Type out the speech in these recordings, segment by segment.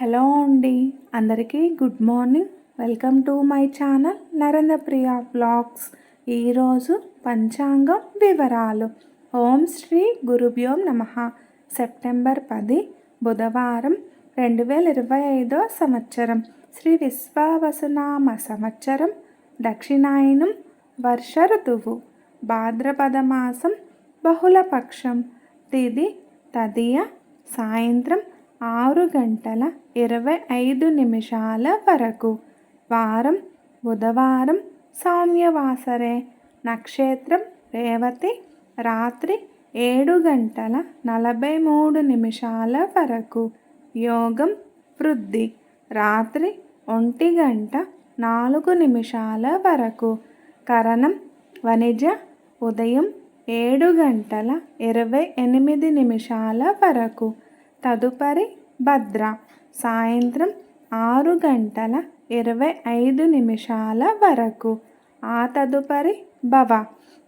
Hello అండి. అందరికీ good morning. Welcome to my channel Narendra Priya blogs ఈరోజు పంచాంగం వివరాలు. ఓం శ్రీ గురుభ్యోం నమ. సెప్టెంబర్ పది బుధవారం రెండు వేల ఇరవై ఐదో సంవత్సరం. శ్రీ విశ్వావసునామ సంవత్సరం దక్షిణాయనం వర్ష ఋతువు భాద్రపద మాసం బహుళపక్షం తిది తదియ సాయంత్రం ఆరు గంటల ఇరవై ఐదు నిమిషాల వరకు. వారం బుధవారం సౌమ్యవాసరే. నక్షత్రం రేవతి. రాత్రి ఏడు గంటల నలభై మూడు నిమిషాల వరకు. యోగం వృద్ధి. రాత్రి ఒంటి గంట నాలుగు నిమిషాల వరకు. కరణం వణిజ ఉదయం ఏడు గంటల ఇరవై ఎనిమిది నిమిషాల వరకు. తదుపరి భద్ర. సాయంత్రం ఆరు గంటల ఇరవై ఐదు నిమిషాల వరకు. ఆ తదుపరి భవ.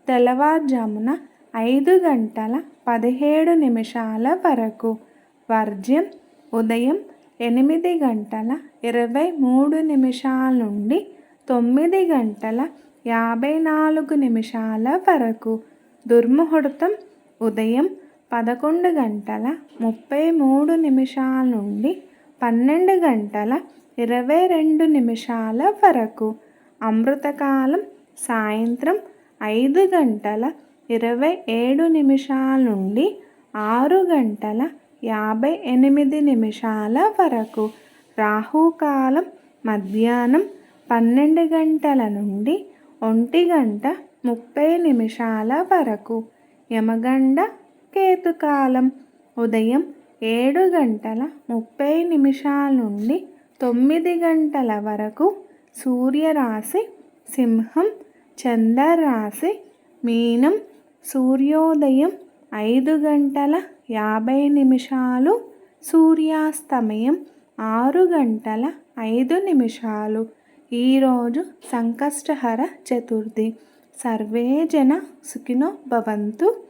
తెల్లవారుజామున ఐదు గంటల పదిహేడు నిమిషాల వరకు. వర్జ్యం ఉదయం ఎనిమిది గంటల ఇరవై మూడు నిమిషాల నుండి తొమ్మిది గంటల యాభై నాలుగు నిమిషాల వరకు. దుర్ముహూర్తం ఉదయం పదకొండు గంటల ముప్పై మూడు నిమిషాల నుండి పన్నెండు గంటల ఇరవై రెండు నిమిషాల వరకు. అమృతకాలం సాయంత్రం ఐదు గంటల ఇరవై ఏడు నిమిషాల నుండి ఆరు గంటల యాభై ఎనిమిది నిమిషాల వరకు. రాహుకాలం మధ్యాహ్నం పన్నెండు గంటల నుండి ఒంటి గంట ముప్పై నిమిషాల వరకు. యమగండ కేతుకాలం ఉదయం ఏడు గంటల ముప్పై నిమిషాల నుండి తొమ్మిది గంటల వరకు సూర్యరాశి సింహం చంద్రరాశి మీనం సూర్యోదయం ఐదు గంటల యాభై నిమిషాలు సూర్యాస్తమయం ఆరు గంటల ఐదు నిమిషాలు. ఈరోజు సంకష్టహర చతుర్థి. సర్వే జన సుఖినో భవంతు.